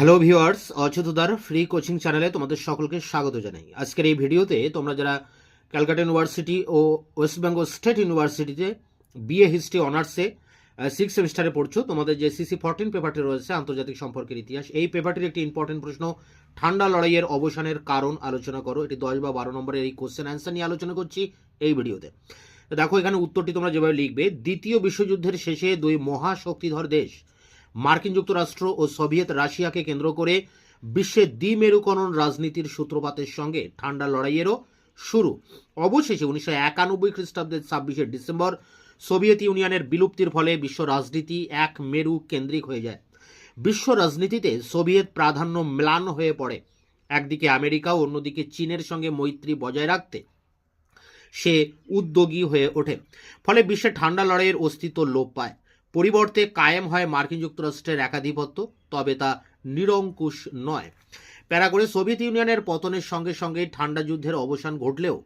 Hello viewers অচ্যুতদার free coaching চ্যানেলে তোমাদের সকলকে স্বাগত জানাই। আজকের এই ভিডিওতে তোমরা যারা ক্যালকাটা ইউনিভার্সিটি ও ওয়েস্ট বেঙ্গল স্টেট ইউনিভার্সিটিতে বিএ হিস্ট্রি অনার্সে সিক্স সেমিস্টারে পড়ছো, তোমাদের যে সিসি ফোরটিন পেপারটি রয়েছে, আন্তর্জাতিক সম্পর্কের ইতিহাস, এই পেপারটির একটি ইম্পর্টেন্ট প্রশ্ন, ঠান্ডা লড়াইয়ের অবসানের কারণ আলোচনা করো। এটি দশ বা বারো নম্বরের এই কোশ্চেন অ্যান্সার নিয়ে আলোচনা করছি এই ভিডিওতে। দেখো, এখানে উত্তরটি তোমরা যেভাবে লিখবে, দ্বিতীয় বিশ্বযুদ্ধের শেষে দুই মহাশক্তিধর দেশ মার্কিন যুক্তরাষ্ট্র ও সোভিয়েত রাশিয়াকে কেন্দ্র করে বিশ্বের দ্বিমেরুকরণ রাজনীতির সূত্রপাতের সঙ্গে ঠান্ডা লড়াইয়েরও শুরু। অবশেষে উনিশশো একানব্বই খ্রিস্টাব্দের ছাব্বিশে ডিসেম্বর সোভিয়েত ইউনিয়নের বিলুপ্তির ফলে বিশ্ব রাজনীতি এক মেরু কেন্দ্রিক হয়ে যায়। বিশ্ব রাজনীতিতে সোভিয়েত প্রাধান্য ম্লান হয়ে পড়ে। একদিকে আমেরিকা ও অন্যদিকে চীনের সঙ্গে মৈত্রী বজায় রাখতে সে উদ্যোগী হয়ে ওঠে। ফলে বিশ্বে ঠান্ডা লড়াইয়ের অস্তিত্ব লোপ পায়। পরিবর্তে কায়েম হয় মার্কিন যুক্তরাষ্ট্রের একাধিপত্য, তবে তা নিরঙ্কুশ নয়। প্যারা করে সোভিয়েত ইউনিয়নের পতনের সঙ্গে সঙ্গে ঠান্ডা যুদ্ধের অবসান ঘটলেও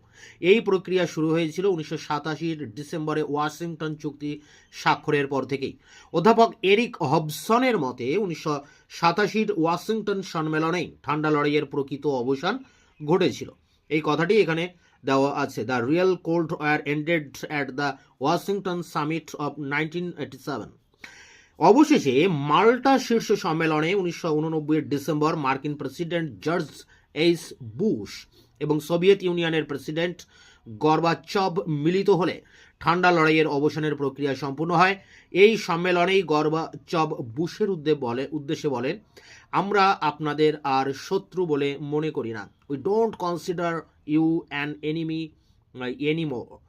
এই প্রক্রিয়া শুরু হয়েছিল উনিশশো সাতাশির ডিসেম্বরে ওয়াশিংটন চুক্তি স্বাক্ষরের পর থেকেই। অধ্যাপক এরিক হবসনের মতে, উনিশশো সাতাশির ওয়াশিংটন সম্মেলনেই ঠান্ডা লড়াইয়ের প্রকৃত অবসান ঘটেছিল। এই কথাটি এখানে দেওয়া আছে। The real cold war ended at the Washington summit of nineteen eighty seven অবশেষে মাল্টা শীর্ষ সম্মেলনে উনিশশো ডিসেম্বর মার্কিন প্রেসিডেন্ট জর্জ এইস বুশ এবং সোভিয়েত ইউনিয়নের প্রেসিডেন্ট গর্বাচব মিলিত হলে ঠান্ডা লড়াইয়ের অবসানের প্রক্রিয়া সম্পূর্ণ হয়। এই সম্মেলনেই গর্বাচভ বুশের বলে উদ্দেশ্যে বলেন, আমরা আপনাদের আর শত্রু বলে মনে করি না। We don't consider you an enemy anymore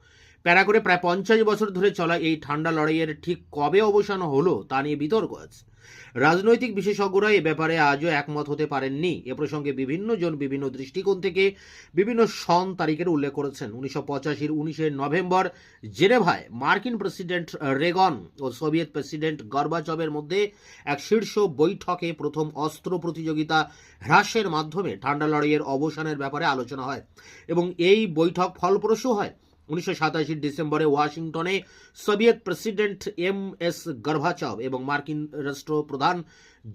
প্যারা প্রায় পঞ্চাশ বছর ধরে চলা এই ঠান্ডা লড়াইয়ের ঠিক কবে অবসান হলো তা নিয়ে বিতর্ক আছে। রাজনৈতিক বিশেষজ্ঞরা এ ব্যাপারে আজও একমত হতে পারেননি। এ প্রসঙ্গে বিভিন্ন জন বিভিন্ন দৃষ্টিকোণ থেকে বিভিন্ন সন তারিখের উল্লেখ করেছেন। উনিশশো পঁচাশির উনিশে নভেম্বর জেনেভায় মার্কিন প্রেসিডেন্ট রেগন ও সোভিয়েত প্রেসিডেন্ট গর্বাচবের মধ্যে এক শীর্ষ বৈঠকে প্রথম অস্ত্র প্রতিযোগিতা হ্রাসের মাধ্যমে ঠান্ডা লড়াইয়ের অবসানের ব্যাপারে আলোচনা হয় এবং এই বৈঠক ফলপ্রসূ হয়। উনিশশো সাতাশি ডিসেম্বরে ওয়াশিংটনে Soviet president M S Gorbachev এবং মার্কিন রাষ্ট্রপ্রধান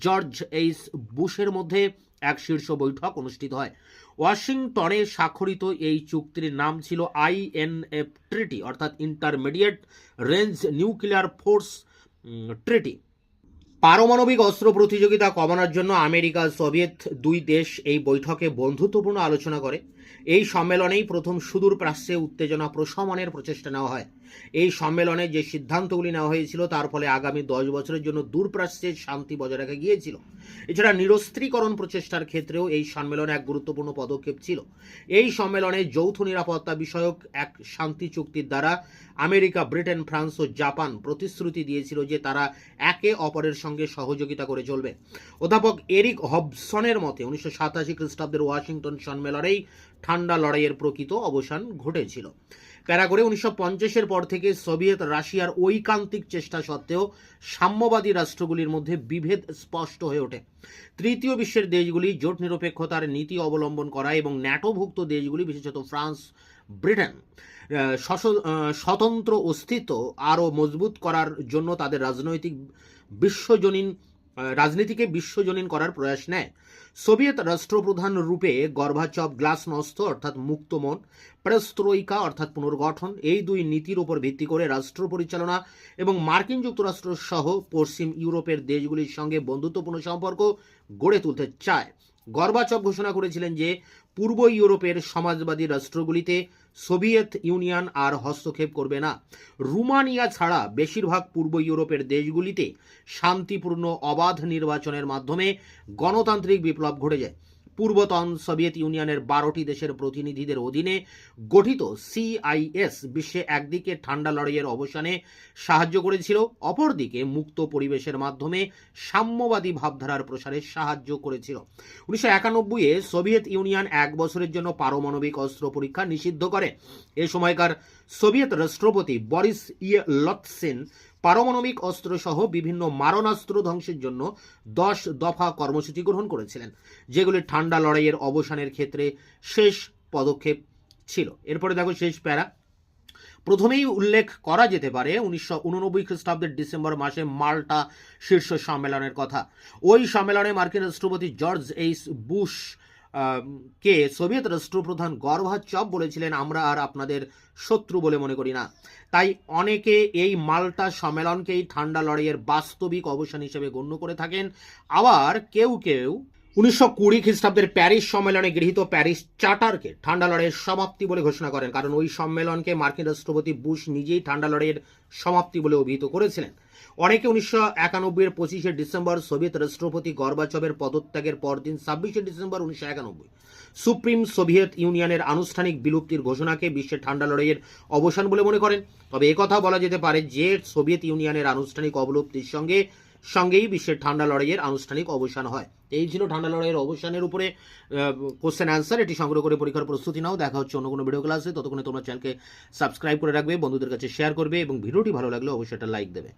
জর্জ এইস বুশের মধ্যে এক শীর্ষ বৈঠক অনুষ্ঠিত হয়। ওয়াশিংটনে স্বাক্ষরিত এই চুক্তির নাম ছিল আইএনএফ ট্রিটি, অর্থাৎ intermediate range nuclear force treaty. পারমাণবিক অস্ত্র প্রতিযোগিতা কমানোর জন্য আমেরিকা, সোভিয়েত দুই দেশ এই বৈঠকে বন্ধুত্বপূর্ণ আলোচনা করে। এই সম্মেলনেই প্রথম সুদূর প্রাচ্যে উত্তেজনা প্রশমনের প্রচেষ্টা নেওয়া হয়। এই সম্মেলনে যে সিদ্ধান্তগুলি নেওয়া হয়েছিল, তার ফলে আগামী দশ বছরের জন্য দূরপ্রাচ্যে শান্তি বজায় রাখা গিয়েছিল। এছাড়া নিরস্ত্রীকরণ প্রচেষ্টার ক্ষেত্রেও এই সম্মেলনে এক গুরুত্বপূর্ণ পদক্ষেপ ছিল। এই সম্মেলনে যৌথ নিরাপত্তা বিষয়ক এক শান্তি চুক্তির দ্বারা আমেরিকা, ব্রিটেন, ফ্রান্স ও জাপান প্রতিশ্রুতি দিয়েছিল যে তারা একে অপরের সঙ্গে সহযোগিতা করে চলবে। অধ্যাপক এরিক হবসনের মতে, উনিশশো সাতাশি খ্রিস্টাব্দের ওয়াশিংটন সম্মেলনেই ঠান্ডা লড়াইয়ের প্রকৃত অবসান ঘটেছিল। প্যারা করে উনিশশো পঞ্চাশের পর থেকে সোভিয়েত রাশিয়ার ঐকান্তিক চেষ্টা সত্ত্বেও সাম্যবাদী রাষ্ট্রগুলির মধ্যে বিভেদ স্পষ্ট হয়ে ওঠে। তৃতীয় বিশ্বের দেশগুলি জোট নিরপেক্ষতার নীতি অবলম্বন করা এবং ন্যাটোভুক্ত দেশগুলি, বিশেষত ফ্রান্স, ব্রিটেন স্বতন্ত্র অস্তিত্ব আরও মজবুত করার জন্য তাদের রাজনৈতিক বিশ্বজনীন রাজনীতিকে বিশ্বজনীন করার প্রয়াস নেয়। সোভিয়েত রাষ্ট্রপ্রধান রূপে গর্ভাচভ গ্লাসনস্ত অর্থাৎ মুক্তমন প্রেস্ত্রৈকা অর্থাৎ পুনর্গঠন, এই দুই নীতির উপর ভিত্তি করে রাষ্ট্র পরিচালনা এবং মার্কিন যুক্তরাষ্ট্র সহ পশ্চিম ইউরোপের দেশগুলির সঙ্গে বন্ধুত্বপূর্ণ সম্পর্ক গড়ে তুলতে চায়। গর্বাচপ ঘোষণা করেছিলেন যে পূর্ব ইউরোপের সমাজবাদী রাষ্ট্রগুলিতে সোভিয়েত ইউনিয়ন আর হস্তক্ষেপ করবে না। রুমানিয়া ছাড়া বেশিরভাগ পূর্ব ইউরোপের দেশগুলিতে শান্তিপূর্ণ অবাধ নির্বাচনের মাধ্যমে গণতান্ত্রিক বিপ্লব ঘটে যায় পূর্বতন সোভিয়েত ইউনিয়নের বারোটি দেশের প্রতিনিধিদের অধীনে গঠিত সিআইএস বিশ্বে একদিকে ঠান্ডা লড়াইয়ের অবসানে সাহায্য করেছিল, অপরদিকে মুক্ত পরিবেশের মাধ্যমে সাম্যবাদী ভাবধারার প্রসারে সাহায্য করেছিল। উনিশশো একানব্বইয়ে সোভিয়েত ইউনিয়ন এক বছরের জন্য পারমাণবিক অস্ত্র পরীক্ষা নিষিদ্ধ করে। এ সময়কার সোভিয়েত রাষ্ট্রপতি বরিস ইয়ে লৎসেন পারমাণবিক অস্ত্র সহ বিভিন্ন মারণাস্ত্র ধ্বংসের জন্য দশ দফা কর্মসূচি গ্রহণ করেছিলেন, যেগুলি ঠান্ডা লড়াইয়ের অবসানের ক্ষেত্রে শেষ পদক্ষেপ ছিল। এরপরে দেখো শেষ প্যারা। প্রথমেই উল্লেখ করা যেতে পারে উনিশশো উননব্বই খ্রিস্টাব্দের ডিসেম্বর মাসে মাল্টা শীর্ষ সম্মেলনের কথা। ওই সম্মেলনে মার্কিন রাষ্ট্রপতি জর্জ এইচ বুশ কে সোভিয়েত রাষ্ট্রপ্রধান গর্ভাচপ বলেছিলেন, আমরা আর আপনাদের শত্রু বলে মনে করি না। তাই অনেকে এই মাল্টা সম্মেলনকেই ঠান্ডা লড়াইয়ের বাস্তবিক অবসান হিসেবে গণ্য করে থাকেন। আবার কেউ কেউ উনিশশো কুড়ি খ্রিস্টাব্দের প্যারিস সম্মেলনে গৃহীত প্যারিস চার্টারকে ঠান্ডা লড়াইয়ের সমাপ্তি বলে ঘোষণা করেন। কারণ ওই সম্মেলনকে মার্কিন রাষ্ট্রপতি বুশ নিজেই ঠান্ডা লড়াইয়ের সমাপ্তি বলে অভিহিত করেছিলেন। অনেকে উনিশশো একানব্বইয়ের পঁচিশে ডিসেম্বর সোভিয়েত রাষ্ট্রপতি গর্বাচবের পদত্যাগের পরদিন ছাব্বিশে ডিসেম্বর উনিশশো একানব্বই। সুপ্রিম সোভিয়েত ইউনিয়নের আনুষ্ঠানিক বিলুপ্তির ঘোষণাকে বিশ্বের ঠান্ডা লড়াইয়ের অবসান বলে মনে করেন। তবে একথা বলা যেতে পারে যে সোভিয়েত ইউনিয়নের আনুষ্ঠানিক অবলুপ্তির সঙ্গে, সঙ্গেই বিশ্বের ঠান্ডা লড়াইয়ের আনুষ্ঠানিক অবসান হয়। এই ছিল ঠান্ডা লড়াইয়ের অবসানের উপরে কোশ্চেন অ্যান্সার এটি সংগ্রহ করে পরীক্ষার প্রস্তুতি নাও। দেখা হচ্ছে অন্য কোনো ভিডিও ক্লাসে ততক্ষণে তোমরা চ্যানেলকে সাবস্ক্রাইব করে রাখবে, বন্ধুদের কাছে শেয়ার করবে এবং ভিডিওটি ভালো লাগলে অবশ্যই একটা লাইক দেবে।